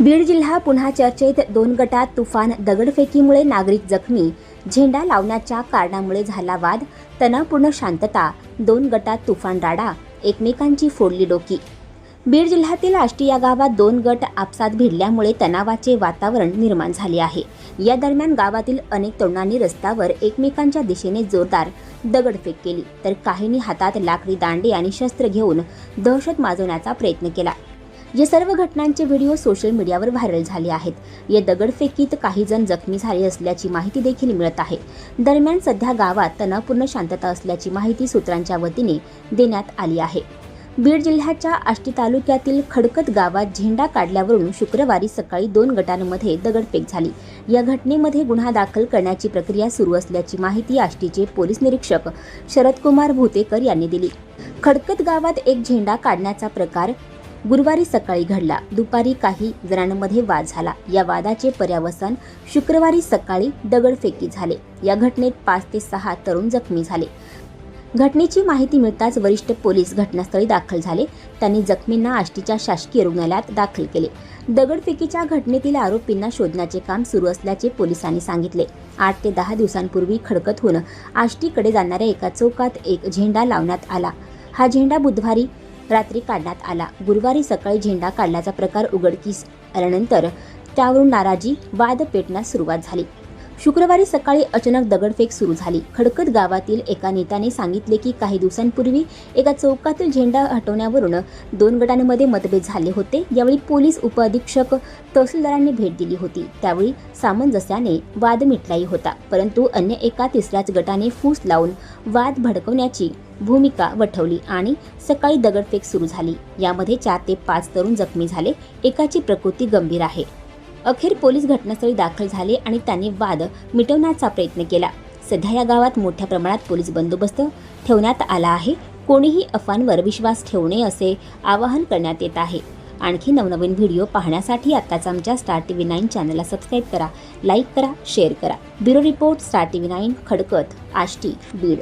बीड जिल्हा पुन्हा चर्चेत दोन गटात तुफान दगडफेकीमुळे नागरिक जखमी. झेंडा लावण्याच्या कारणामुळे झाला वाद तणावपूर्ण शांतता दोन गटात तुफान राडा एकमेकांची फोडली डोकी. बीड जिल्ह्यातील आष्टी या गावात दोन गट आपसात भिडल्यामुळे तणावाचे वातावरण निर्माण झाले आहे. या दरम्यान गावातील अनेक तरुणांनी रस्त्यावर एकमेकांच्या दिशेने जोरदार दगडफेक केली तर काहींनी हातात लाकडी दांडे आणि शस्त्र घेऊन दहशत माजवण्याचा प्रयत्न केला. या सर्व घटनांचे व्हिडिओ सोशल मीडियावर व्हायरल झाले आहेत. या दगडफेकीत काही जण जखमी झाले असल्याची माहिती देखील मिळत आहे. दरम्यान सध्या गावात तणावपूर्ण शांतता असल्याची माहिती सूत्रांच्या वतीने देण्यात आली आहे. बीड जिल्ह्याच्या आष्टी तालुक्यातील खडकत गावात झेंडा काढल्यावरून शुक्रवारी सकाळी दोन गटांमध्ये दगडफेक झाली. या घटनेमध्ये गुन्हा दाखल करण्याची प्रक्रिया सुरू असल्याची माहिती आष्टीचे पोलीस निरीक्षक शरदकुमार भूतेकर यांनी दिली. खडकत गावात एक झेंडा काढण्याचा प्रकार गुरुवारी सकाळी घडला. दुपारी काही जणांमध्ये वाद झाला. या वादाचे पर्यावसन शुक्रवारी सकाळी दगडफेकी झाले. या घटनेत पाच ते सहा तरुण जखमी झाले. घटनेची माहिती मिळताच वरिष्ठ पोलीस घटनास्थळी दाखल झाले. त्यांनी जखमींना आष्टीच्या शासकीय रुग्णालयात दाखल केले. दगडफेकीच्या घटनेतील आरोपींना शोधण्याचे काम सुरू असल्याचे पोलिसांनी सांगितले. आठ ते दहा दिवसांपूर्वी खडकतहून आष्टीकडे जाणाऱ्या एका चौकात एक झेंडा लावण्यात आला. हा झेंडा बुधवारी रात्री काढण्यात आला. गुरुवारी सकाळी झेंडा काढल्याचा प्रकार उघडकीस आल्यानंतर त्यावरून नाराजी वाद पेटण्यास सुरुवात झाली. शुक्रवारी सकाळी अचानक दगडफेक सुरू झाली. खडकत गावातील एका नेत्याने सांगितले की काही दिवसांपूर्वी एका चौकातील झेंडा हटवण्यावरून दोन गटांमध्ये मतभेद झाले होते. यावेळी पोलीस उपअधीक्षक तहसीलदारांनी भेट दिली होती. त्यावेळी सामंजस्याने वाद मिटलाही होता. परंतु अन्य एका तिसऱ्याच गटाने फूस लावून वाद भडकवण्याची भूमिका वठवली आणि सकाळी दगडफेक सुरू झाली. यामध्ये चार ते पाच तरुण जखमी झाले. एकाची प्रकृती गंभीर आहे. अखेर पोलीस घटनास्थळी दाखल झाले आणि त्यांनी वाद मिटवण्याचा प्रयत्न केला. सध्या या गावात मोठ्या प्रमाणात पोलीस बंदोबस्त ठेवण्यात आला आहे. कोणीही अफवांवर विश्वास ठेवू नये असे आवाहन करण्यात येत आहे. आणखी नवनवीन व्हिडिओ पाहण्यासाठी आत्ताच आमच्या स्टार टी व्ही नाईन चॅनलला सबस्क्राईब करा लाईक करा शेअर करा. Bureau report star T V nine Khadkat Ashti Beed.